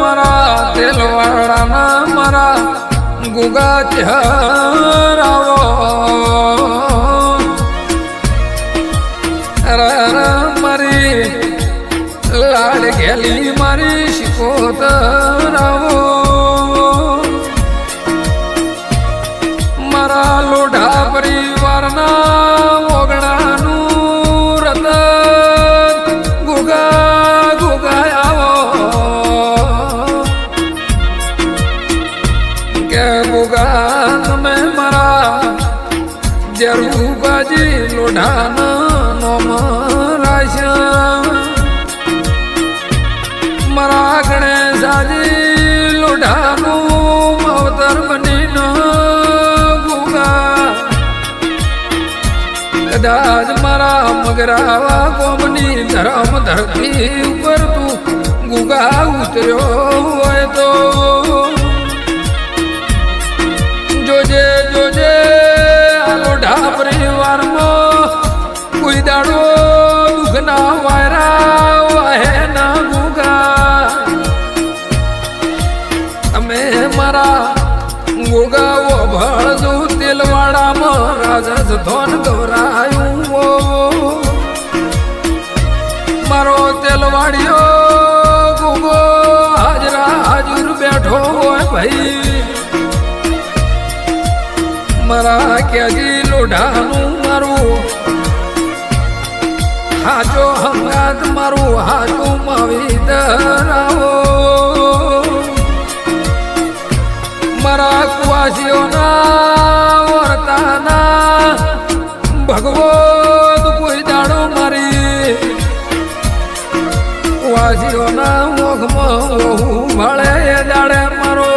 મારા તેલવાળાના મારા ગુગા ચહેરાવો મારી લાડ ગેલી મારી શિકોતરાવો જરૂબાજી લોઢાના નોમ રાશ્યા મારા ગણેશાજી લોઢાનું અવતર બની ગુગા. કદાચ મારા મગરાવા કોમની ધરમ ધરતી ઉપર તું ગુગા ઉતર્યો હોય તો દાડો દુઃખના વાયરા વાહે ના ગોગા તમે મારા ગોગાઓ ભળજો તેલવાડામાં રાજા ધોન દોરાયું. મારો તેલવાડિયો ગોગો હાજરા હાજર બેઠો હોય ભાઈ મારા ક્યાજી લોઢાનું મારું હાજો હમણાં મારું હાજું માવી દરાવો મારા કુવાસીઓના વર્તાના ભગવત કોઈ દાડો મારી. કુવાસીઓના મોઘમાં ભાળે દાડે મારો.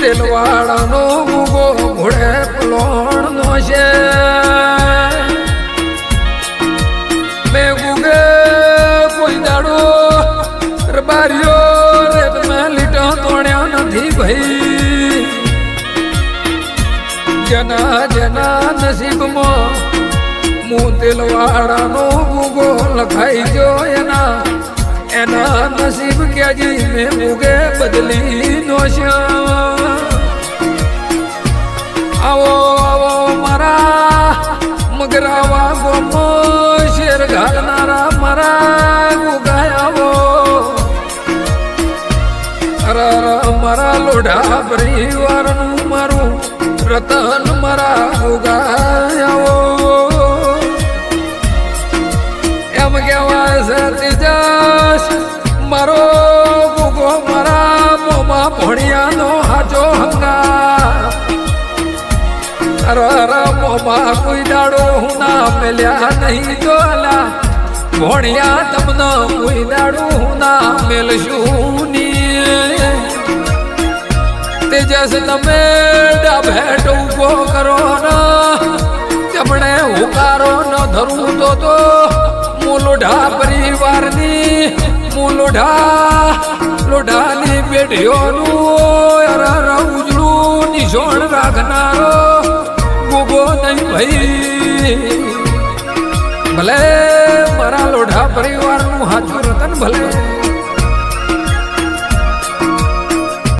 તેલવાડાનો ભૂગો ઘોડે પલોણનો છે. જેના જેના નસીબમાં હું તેલવાડાનો ગુગો લખાઈ ગયો એના. એના નસીબ ક્યાજી મેં મુગે બદલી નો છે આવો આવો મારા મગરાવા ગોમો શેર ઘાલનારા મારા ગુગાય આવો અરે અરે મારા લોઢા પરિવારનું મારું રતન મારા ઉગાયો એમ કહેવાય છે તેજસ મારો ભૂગો મારા મોમાં ભણિયાનો હાજો હંગા અરે મોમાં કોઈ દાડો હું ના મેલ્યા નહીં જોલા. ભણિયા તમને કોઈ દાડો હું ના મેલશું ની તેજસ તમે ડાભેટ ઊભો કરો ન તેમણે હુકારો ન ધરું તો તો હું લોઢા પરિવારની હું લોઢા લોઢાની પેઢીઓનું અરર ઉજળું નિશોણ રાખનારો ગુગો નહીં ભાઈ. ભલે મારા લોઢા પરિવારનું હાથું રતન ભલે